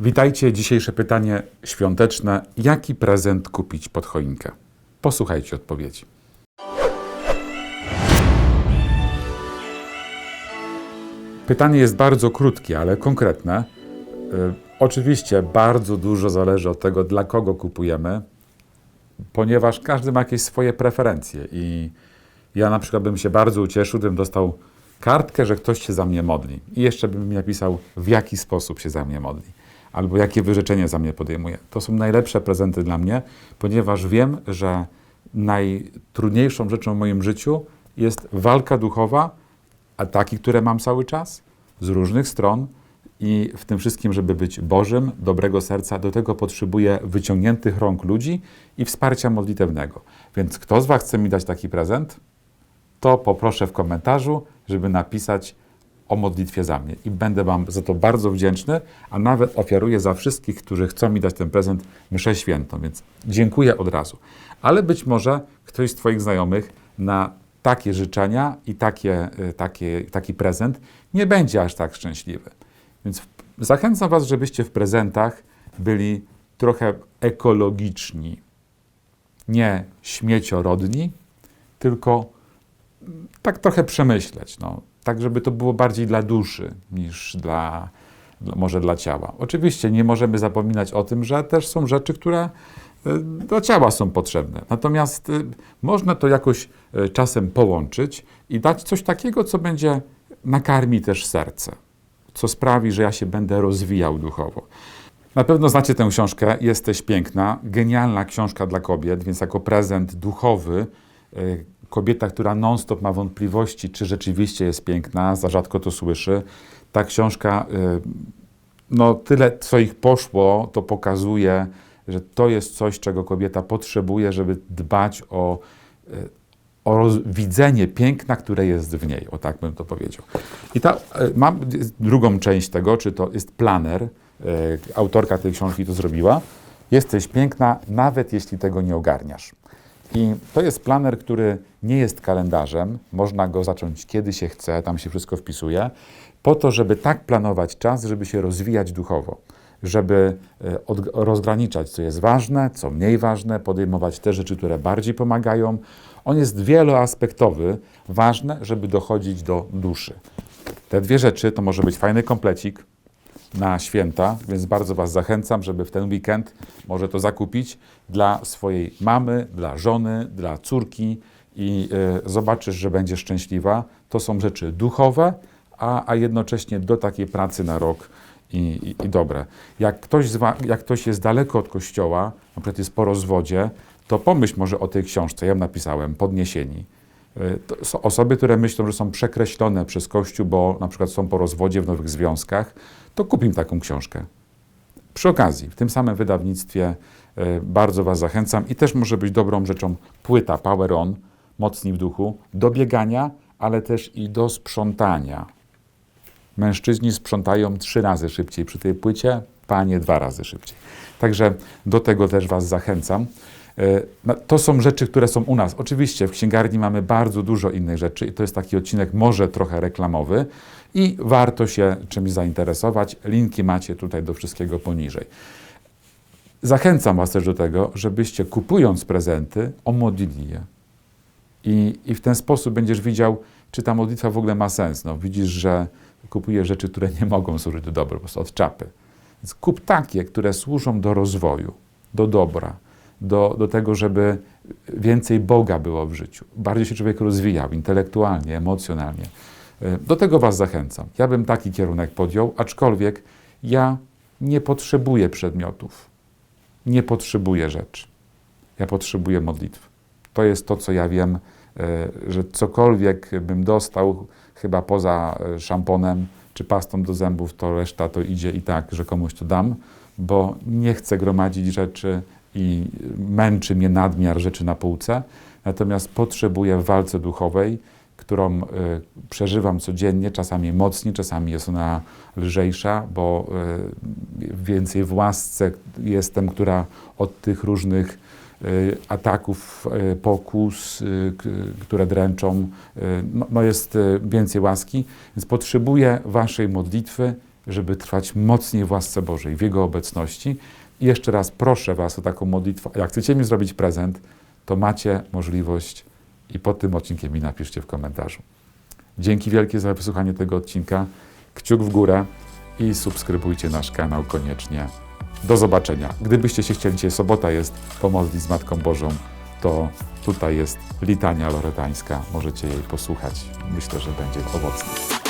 Witajcie. Dzisiejsze pytanie świąteczne. Jaki prezent kupić pod choinkę? Posłuchajcie odpowiedzi. Pytanie jest bardzo krótkie, ale konkretne. Y, Oczywiście bardzo dużo zależy od tego, dla kogo kupujemy, ponieważ każdy ma jakieś swoje preferencje. I ja na przykład bym się bardzo ucieszył, gdybym dostał kartkę, że ktoś się za mnie modli. I jeszcze bym napisał, w jaki sposób się za mnie modli, albo jakie wyrzeczenie za mnie podejmuje. To są najlepsze prezenty dla mnie, ponieważ wiem, że najtrudniejszą rzeczą w moim życiu jest walka duchowa, ataki, które mam cały czas, z różnych stron. I w tym wszystkim, żeby być Bożym, dobrego serca, do tego potrzebuję wyciągniętych rąk ludzi i wsparcia modlitewnego. Więc kto z Was chce mi dać taki prezent, to poproszę w komentarzu, żeby napisać o modlitwie za mnie. I będę Wam za to bardzo wdzięczny, a nawet ofiaruję za wszystkich, którzy chcą mi dać ten prezent mszę świętą, więc dziękuję od razu. Ale być może ktoś z Twoich znajomych na takie życzenia i takie, y, takie, taki prezent nie będzie aż tak szczęśliwy. Więc zachęcam Was, żebyście w prezentach byli trochę ekologiczni. Nie śmieciorodni, tylko tak trochę przemyśleć. No. Tak, żeby to było bardziej dla duszy niż dla, może dla ciała. Oczywiście nie możemy zapominać o tym, że też są rzeczy, które y, dla ciała są potrzebne. Natomiast y, można to jakoś y, czasem połączyć i dać coś takiego, co będzie nakarmi też serce co sprawi, że ja się będę rozwijał duchowo. Na pewno znacie tę książkę Jesteś piękna, genialna książka dla kobiet, więc jako prezent duchowy, kobieta, która non-stop ma wątpliwości, czy rzeczywiście jest piękna, za rzadko to słyszy. Ta książka, y, no tyle co ich poszło, to pokazuje, że to jest coś, czego kobieta potrzebuje, żeby dbać o, y, o widzenie piękna, które jest w niej, o tak bym to powiedział. I ta, e, mam drugą część tego, czy to jest planer, autorka tej książki to zrobiła. Jesteś piękna, nawet jeśli tego nie ogarniasz. I to jest planer, który nie jest kalendarzem, można go zacząć kiedy się chce, tam się wszystko wpisuje, po to, żeby tak planować czas, żeby się rozwijać duchowo, żeby e, rozgraniczać, co jest ważne, co mniej ważne, podejmować te rzeczy, które bardziej pomagają. On jest wieloaspektowy, ważne, żeby dochodzić do duszy. Te dwie rzeczy to może być fajny komplecik na święta, więc bardzo Was zachęcam, żeby w ten weekend może to zakupić dla swojej mamy, dla żony, dla córki i y, zobaczysz, że będzie szczęśliwa. To są rzeczy duchowe, a, a jednocześnie do takiej pracy na rok i, i, i dobre. Jak ktoś, z wa- jak ktoś jest daleko od kościoła, na przykład jest po rozwodzie, to pomyśl może o tej książce. Ja ją napisałem, Podniesieni. To są osoby, które myślą, że są przekreślone przez Kościół, bo na przykład są po rozwodzie w nowych związkach, to kup im taką książkę. Przy okazji, w tym samym wydawnictwie y, bardzo Was zachęcam i też może być dobrą rzeczą płyta Power On, Mocni w duchu, do biegania, ale też i do sprzątania. Mężczyźni sprzątają trzy razy szybciej przy tej płycie, panie dwa razy szybciej. Także do tego też Was zachęcam. E, no, To są rzeczy, które są u nas. Oczywiście w księgarni mamy bardzo dużo innych rzeczy i to jest taki odcinek może trochę reklamowy i warto się czymś zainteresować. Linki macie tutaj do wszystkiego poniżej. Zachęcam Was też do tego, żebyście kupując prezenty, omodlili je. I, I w ten sposób będziesz widział, czy ta modlitwa w ogóle ma sens. No, widzisz, że kupujesz rzeczy, które nie mogą służyć do dobra, po prostu od czapy. Więc kup takie, które służą do rozwoju, do dobra, do, do tego, żeby więcej Boga było w życiu. Bardziej się człowiek rozwijał intelektualnie, emocjonalnie. E, Do tego Was zachęcam. Ja bym taki kierunek podjął, aczkolwiek ja nie potrzebuję przedmiotów, nie potrzebuję rzeczy. Ja potrzebuję modlitw. To jest to, co ja wiem, e, że cokolwiek bym dostał, chyba poza e, szamponem czy pastą do zębów, to reszta to idzie i tak, że komuś to dam, bo nie chcę gromadzić rzeczy i męczy mnie nadmiar rzeczy na półce. Natomiast potrzebuję w walce duchowej, którą y, przeżywam codziennie, czasami mocniej, czasami jest ona lżejsza, bo y, więcej w łasce jestem, która od tych różnych y, ataków, y, pokus, y, które dręczą, no, no jest więcej łaski, więc potrzebuję Waszej modlitwy żeby trwać mocniej w łasce Bożej, w Jego obecności. Jeszcze raz proszę Was o taką modlitwę. Jak chcecie mi zrobić prezent, to macie możliwość i pod tym odcinkiem mi napiszcie w komentarzu. Dzięki wielkie za wysłuchanie tego odcinka. Kciuk w górę i subskrybujcie nasz kanał koniecznie. Do zobaczenia. Gdybyście się chcieli, dzisiaj sobota jest, pomodlić z Matką Bożą, to tutaj jest litania loretańska. Możecie jej posłuchać. Myślę, że będzie owocna.